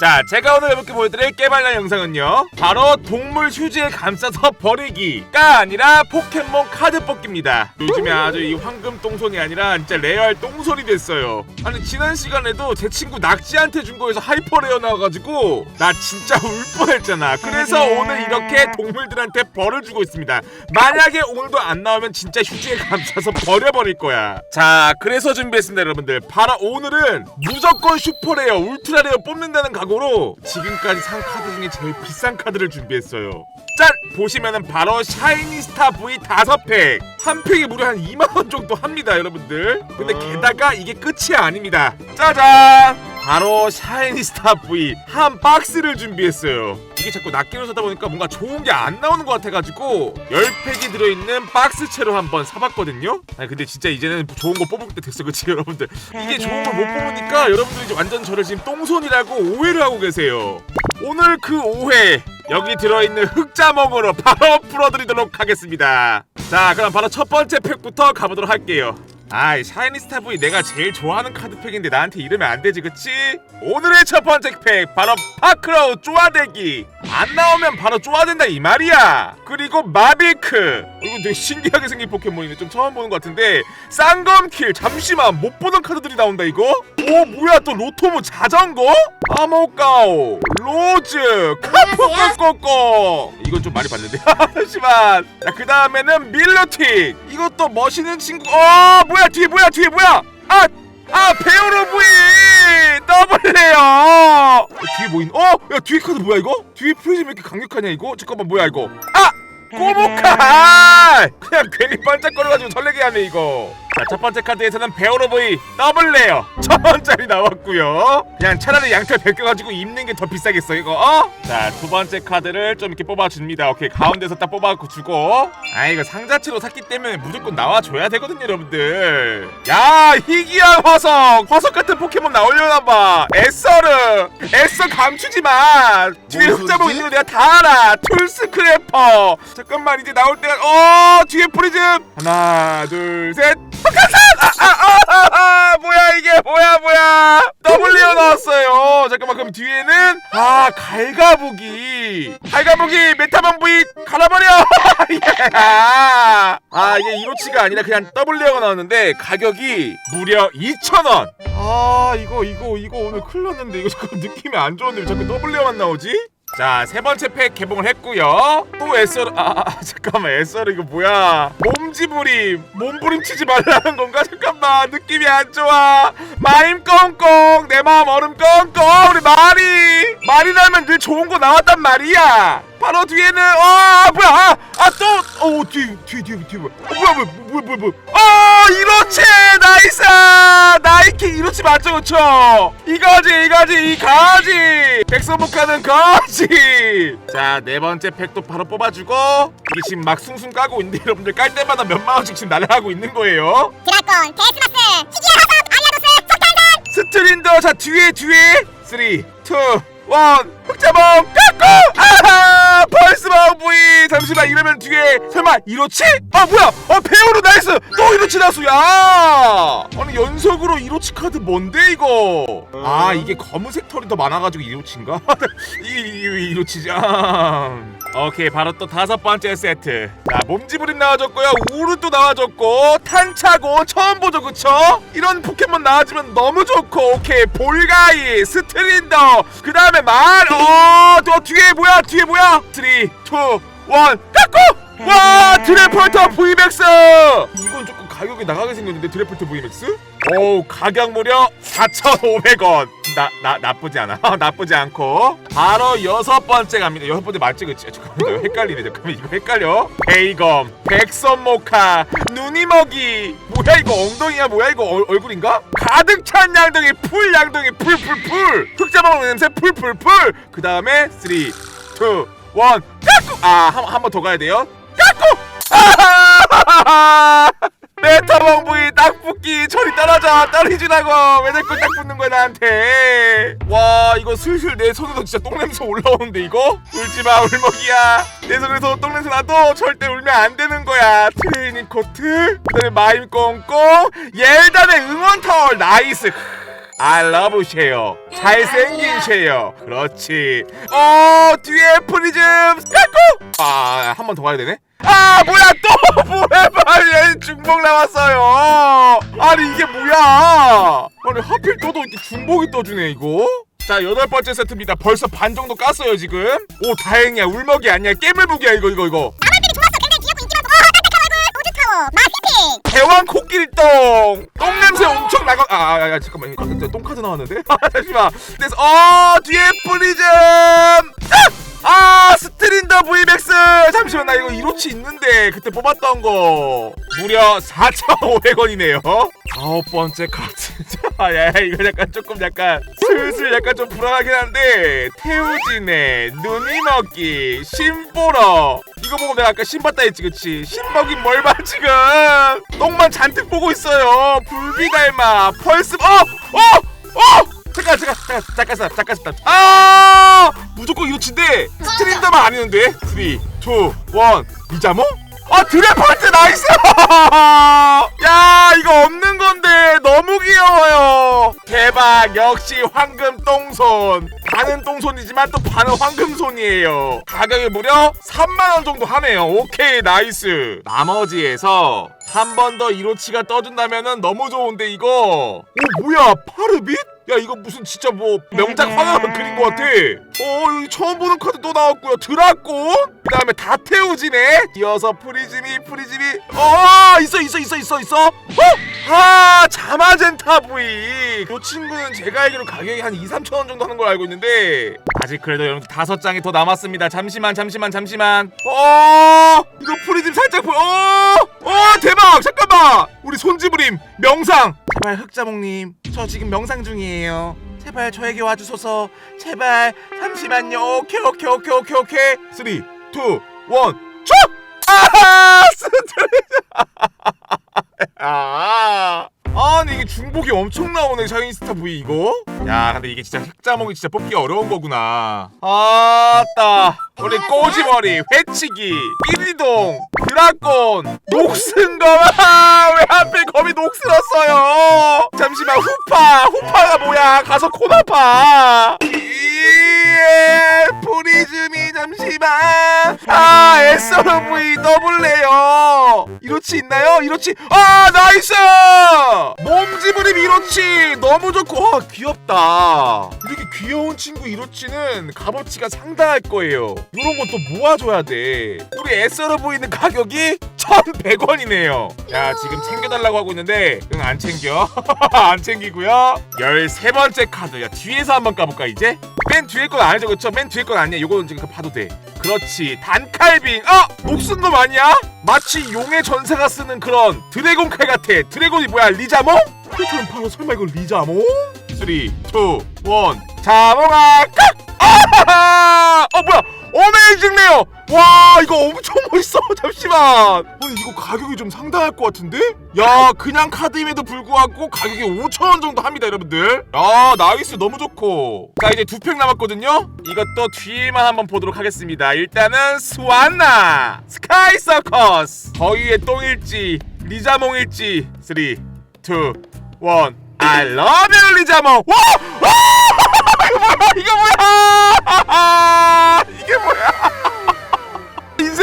자, 제가 오늘 이렇게 보여드릴 깨발랄 영상은요. 바로 동물 휴지에 감싸서 버리기가 아니라 포켓몬 카드 뽑기입니다. 요즘에 아주 이 황금 똥손이 아니라 진짜 레알 똥손이 됐어요. 아니 지난 시간에도 제 친구 낙지한테 준 거에서 하이퍼 레어 나와가지고 나 진짜 울 뻔했잖아. 그래서 오늘 이렇게 동물들한테 벌을 주고 있습니다. 만약에 오늘도 안 나오면 진짜 휴지에 감싸서 버려버릴 거야. 자, 그래서 준비했습니다, 여러분들. 바로 오늘은 무조건 슈퍼레어, 울트라레어 뽑는다는 각오로 지금까지 산 카드 중에 제일 비싼 카드를 준비했어요. 짠! 보시면은 바로 샤이니스타 V 다섯 팩. 한 팩이 무려 한 2만 원 정도 합니다, 여러분들. 근데 게다가 이게 끝이 아닙니다. 짜잔! 바로 샤이니스타 V 한 박스를 준비했어요. 이게 자꾸 낱개로 사다 보니까 뭔가 좋은 게 안 나오는 것 같아가지고 10팩이 들어있는 박스채로 한번 사봤거든요. 아니 근데 진짜 이제는 좋은 거 뽑을 때 됐어, 그치 여러분들? 이게 좋은 걸 못 뽑으니까 여러분들이 이제 완전 저를 지금 똥손이라고 오해를 하고 계세요. 오늘 그 오해 여기 들어있는 흑자몽으로 바로 풀어드리도록 하겠습니다. 자, 그럼 바로 첫 번째 팩부터 가보도록 할게요. 아이 샤이니스타 V 내가 제일 좋아하는 카드 팩인데 나한테 이러면 안 되지 그치? 오늘의 첫 번째 팩 바로 파크로우 쪼아대기 안 나오면 바로 쪼아댄다 이 말이야 그리고 마비크 이거 되게 신기하게 생긴 포켓몬이네 좀 처음 보는 것 같은데 쌍검킬 잠시만 못 보는 카드들이 나온다 이거? 오 뭐야 또 로토무 자전거? 아모까오 로즈 카포꼬꼬꼬 이건 좀 많이 봤는데. 잠시만. 자그 다음에는 밀로틱 이것도 멋있는 친구. 어 뭐야 뒤에 뭐야 뒤에 뭐야? 아! 아 베오로 부이 더블레요 어, 뒤에 뭐 있는 어? 야 뒤에 카드 뭐야 이거? 뒤에 프리즘 왜 이렇게 강력하냐 이거? 잠깐만 뭐야 이거? 아! 꼬보카 그냥 괜히 반짝거려가지고 설레게 하네 이거 자 첫 번째 카드에서는 베오로보이 더블 레어. 천 원짜리 나왔고요. 그냥 차라리 양털 벗겨가지고 입는 게 더 비싸겠어 이거? 어? 자 두 번째 카드를 좀 이렇게 뽑아줍니다. 오케이 가운데서 딱 뽑아주고. 아 이거 상자체로 샀기 때문에 무조건 나와줘야 되거든요 여러분들. 야 희귀한 화석. 화석 같은 포켓몬 나오려나봐. 에서르. 에서 감추지마. 뒤에 뭔 흑자봉? 있는 거 내가 다 알아. 툴스 크래퍼. 잠깐만 이제 나올 때가 어 뒤에 프리즘. 하나 둘 셋 박하산 아아아 뭐야 이게 뭐야 뭐야 더블리어 나왔어요 잠깐만 그럼 뒤에는 아 갈가보기 갈가보기 메타몬 V 갈아버려 아 이게 이로치가 아니라 그냥 더블리어가 나왔는데 가격이 무려 2,000원 아 이거 이거 이거 오늘 큰일 났는데 이거 잠깐 느낌이 안 좋은데 왜 자꾸 더블리어만 나오지? 자, 세 번째 팩 개봉을 했고요. 또 에서르 아, 아 잠깐만 에서르 이거 뭐야? 몸지부림, 몸부림치지 말라는 건가? 잠깐만 느낌이 안 좋아. 마임 꽁꽁, 내 마음 얼음 꽁꽁. 우리 마리, 마리라면 늘 좋은 거 나왔단 말이야. 바로 뒤에는 아 뭐야? 아또 어 뒤에 뒤에 뒤에 뒤에 뭐야? 어, 뭐야 뭐야 뭐야 뭐야 뭐야? 어 이로치 나이스! 나이키 이로치 맞죠 그쵸? 이거지 이거지 이 가지! 백서복하는 거지! 자 네 번째 팩도 바로 뽑아주고 이게 지금 막 숭숭 까고 있는데 여러분들 깔 때마다 몇만 원씩 지금 날아가고 있는 거예요? 드라곤, 데스마스, 희귀의 화석, 알라도스, 석탄산 스트린더! 자 뒤에 뒤에! 3 2 1 흑자봉! 깎고! 아 하 펄스마우 부이. 잠시만 이러면 뒤에 설마 이로치? 아 뭐야! 어 페오로 나이스! 또 이로치 나수 야! 아니 연속으로 이로치 카드 뭔데 이거? 아 이게 검은색 털이 더 많아가지고 이로치인가? 이, 이 이로치지. 아. 오케이 바로 또 다섯 번째 세트. 자 몸지부림 나와줬고요. 우르 또 나와줬고 탄차고 처음 보죠 그쵸? 이런 포켓몬 나와주면 너무 좋고 오케이 볼가이 스트린더. 그 다음에 말어또 뒤에 뭐야 뒤에 뭐야? 3 2 1 깎고! 와 드래폴터 VMAX 이건 조금 가격이 나가게 생겼는데 드래폴터 VMAX? 오 가격 무려 4,500원 나, 나 나쁘지 않아. 나쁘지 않고. 바로 여섯 번째 갑니다. 여섯 번째 맞지 그치? 잠깐만 이거 헷갈리네. 잠깐만 이거 헷갈려. 베이검 백선 모카 눈이 먹이. 뭐야 이거 엉덩이야? 뭐야 이거 얼, 얼굴인가? 가득 찬 양동이 풀 양동이 풀 풀 풀. 흑자 먹는 냄새 풀 풀 풀. 그 다음에 3 2 1 깎고 아한 한 번 더 가야 돼요? 깎고 아하하하 메타몽 부이 딱 붙기 저리 떨어져 떨어지라고. 왜 자꾸 딱 붙는 거야 나한테? 와 이거 슬슬 내 손에서 진짜 똥냄새 올라오는데 이거? 울지마 울먹이야. 내 손에서 똥냄새 나도 절대 울면 안 되는 거야. 트레이닝 코트. 그다음에 마임 꽁꽁. 옐단의 응원 타월. 나이스. I love 쉐어 잘생긴 쉐어 그렇지. 어 뒤에 프리즘. 까꿍 아한 번 더 가야 되네 아 뭐야 또 뭐야 중복 나왔어요. 아니 이게 뭐야? 아니 하필 또도 이렇게 중복이 떠주네 이거. 자 여덟 번째 세트입니다. 벌써 반 정도 깠어요 지금. 오 다행이야. 울먹이 아니야. 깨물북이야 이거 이거 이거. 나만들이 좋았어. 굉장히 귀엽고 인기 많고 어 딱딱한 얼굴. 우주 타워. 마피핑 대왕 코끼리똥. 똥 냄새 엄청 나가 아, 아, 아 잠깐만. 이거 똥- 똥카드 나왔는데? 아 잠시만. 그래서 어 뒤에 프리즘 이거 1호치 있는데 그때 뽑았던 거 무려 4,500원이네요 아홉 번째 카드 야 이거 약간 조금 약간 슬슬 약간 좀 불안하긴 한데 태우진의 눈이 먹기 신보러 이거 보고 내가 아까 신 봤다 했지 그치 신 먹인 뭘봐 지금 똥만 잔뜩 보고 있어요 불비 닮아 펄스 어! 어! 어! 잠깐 잠깐 잠깐 잠깐 잠깐 잠깐 잠깐. 아! 무조건 이로치인데 스트린더만 아니는데. 3 2 1 리자모? 아 드래퍼트 나이스! 야 대박 역시 황금 똥손. 반은 똥손이지만 또 반은 황금손이에요. 가격이 무려 3만원 정도 하네요. 오케이 나이스. 나머지에서 한 번 더 이로치가 떠준다면은 너무 좋은데 이거. 오 뭐야 파르빗? 야 이거 무슨 진짜 뭐 명작 화가가 그린 것 같아. 어 여기 처음 보는 카드 또 나왔고요. 드라곤 그 다음에 다테우지네 이어서 프리즈미 프리즈미 어 있어 있어 있어 있어 있어. 어? 아 자마젠타 V 이 친구는 제가 알기로 가격이 한 2, 3천 원 정도 하는 걸 알고 있는데. 아직 그래도 여러분 다섯 장이 더 남았습니다. 잠시만 잠시만 잠시만. 어? 이거 프리즘 살짝 보여 어, 어 대박! 잠깐만! 우리 손지부림 명상! 제발 흑자몽님 저 지금 명상 중이에요. 제발 저에게 와주소서. 제발 잠시만요. 오케이 오케이 오케이 오케이 오케이. 3 2 1 쭉! 아하! 스트레스 아 아니 이게 중복이 엄청 나오네 샤이니스타 V 이거? 야 근데 이게 진짜 흑자몽이 진짜 뽑기 어려운 거구나. 아따 우리 꼬지머리 회치기 삐리동 드라곤 녹슨거왜 하필 검이 녹슬었어요? 잠시만 후파 후파가 뭐야? 가서 코 나파 이에 프리즘이 잠시만. 아 SRV 더블레요. 이로치 있나요? 이로치. 아 나이스! 몸지부림 이로치. 너무 좋고 아 귀엽다. 이렇게 귀여운 친구 이로치는 값어치가 상당할 거예요. 이런 건또 모아줘야 돼. 우리 SRV는 가격이 1100원이네요 야 지금 챙겨달라고 하고 있는데 응 안 챙겨 안 챙기고요 13번째 카드 야 뒤에서 한번 까볼까 이제? 맨 뒤에 건 아니죠 그쵸? 맨 뒤에 건 아니야 요거는 지금 봐도 돼 그렇지 단칼빙 아! 녹슨 놈 아니야? 마치 용의 전사가 쓰는 그런 드래곤 칼 같아 드래곤이 뭐야 리자몽? 그럼 바로 설마 이거 리자몽? 3 2 1 자몽아 깍! 와 이거 엄청 멋있어. 잠시만. 아니 이거 가격이 좀 상당할 것 같은데? 야 그냥 카드임에도 불구하고 가격이 5천원 정도 합니다 여러분들. 야 나이스. 너무 좋고. 자 이제 두 팩 남았거든요? 이것도 뒤에만 한번 보도록 하겠습니다. 일단은 스완나 스카이 서커스 거위의 똥일지 리자몽일지. 3 2 1 I love you 리자몽. 와! 와! 이거 뭐야 이거 뭐야? 이게 뭐야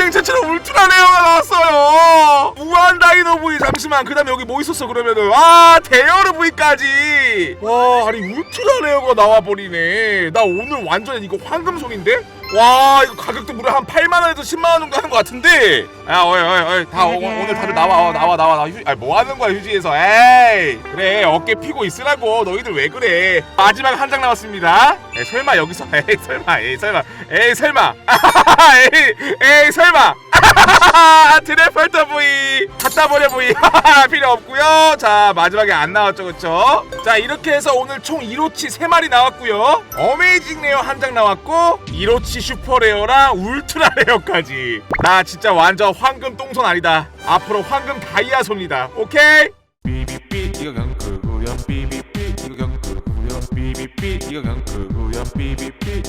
인생 최초로 울트라 레어가 나왔어요. 무한 다이노 V 잠시만. 그 다음에 여기 뭐 있었어 그러면은? 아 대여르 V까지. 와 아니 울트라 레어가 나와 버리네. 나 오늘 완전 이거 황금손인데? 와 이거 가격도 무려 한 8만 원에서 10만 원 정도 하는 것 같은데? 야 어이 어이 어이. 다 오, 오늘 다들 나와 어, 나와 나와. 나 휴, 아니 뭐 하는 거야 휴지에서? 에이. 그래 어깨 피고 있으라고. 너희들 왜 그래? 마지막 한 장 남았습니다 에이 설마 여기서 에이 설마 에이 설마 에이 설마. 에이 에이 설마. 드래펄터 V 갖다 버려 V 필요 없고요. 자 마지막에 안 나왔죠 그쵸? 자 이렇게 해서 오늘 총 1호치 3마리 나왔고요. 어메이징 레어 한 장 나왔고 1호치 슈퍼 레어랑 울트라 레어까지. 나 진짜 완전 황금 똥손 아니다. 앞으로 황금 다이아 손이다. 오케이? 이거 삐삐삐